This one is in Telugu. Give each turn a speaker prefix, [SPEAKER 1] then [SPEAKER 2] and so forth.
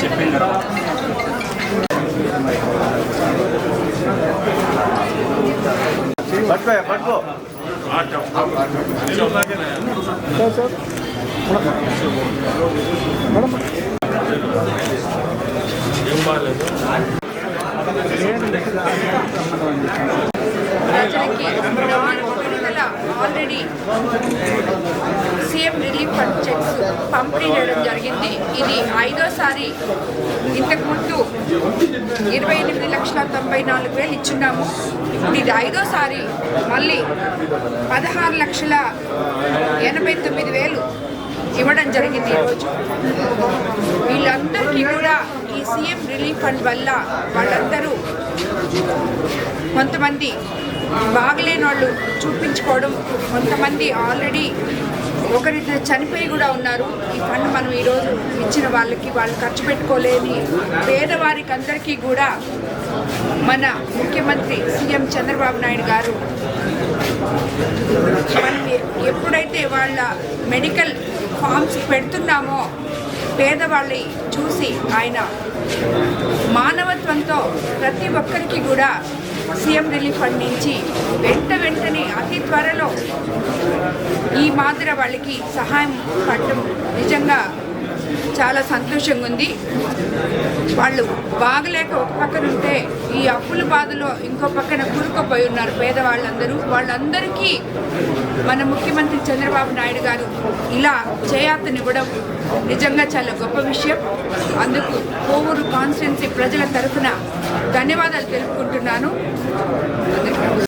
[SPEAKER 1] చెప్పింది పట్టుకో పట్టుకో.
[SPEAKER 2] ప్రజలకి నాలుగు విడుదల already CM relief fund cheques పంపిణీ చేయడం జరిగింది. ఇది ఐదోసారి ఇంతకుముందు ఇరవై ఎనిమిది లక్షల తొంభై నాలుగు వేలు ఇచ్చున్నాము. ఇప్పుడు ఇది ఐదోసారి మళ్ళీ పదహారు లక్షల ఎనభై తొమ్మిది వేలు ఇవ్వడం జరిగింది ఈరోజు వీళ్ళందరికీ కూడా ఈ సీఎం రిలీఫ్ ఫండ్ వల్ల వాళ్ళందరూ కొంతమంది బాగలేని వాళ్ళు చూపించుకోవడం కొంతమంది ఆల్రెడీ ఒకరిద్దరు చనిపోయి కూడా ఉన్నారు. ఈ ఫండ్ మనం ఈరోజు ఇచ్చిన వాళ్ళకి వాళ్ళు ఖర్చు పెట్టుకోలేని పేదవారికి అందరికీ కూడా మన ముఖ్యమంత్రి సీఎం చంద్రబాబు నాయుడు గారు మనం ఎప్పుడైతే వాళ్ళ మెడికల్ ఫామ్స్ పెడుతున్నామో పేదవాళ్ళని చూసి ఆయన మానవత్వంతో ప్రతి ఒక్కరికి కూడా సీఎం రిలీఫ్ ఫండ్ నుంచి వెంట వెంటనే అతి త్వరలో మాదిర వాళ్ళకి సహాయం పడటం నిజంగా చాలా సంతోషంగా ఉంది వాళ్ళు బాగలేక ఒక పక్కన ఉంటే ఈ అప్పుల బాధలో ఇంకో పక్కన కూరుకుపోయి ఉన్నారు పేదవాళ్ళందరూ. వాళ్ళందరికీ మన ముఖ్యమంత్రి చంద్రబాబు నాయుడు గారు ఇలా చేయాతనివ్వడం నిజంగా చాలా గొప్ప విషయం. అందుకు కోవూరు కాన్స్టిట్యున్సీ ప్రజల తరఫున ధన్యవాదాలు తెలుపుకుంటున్నాను.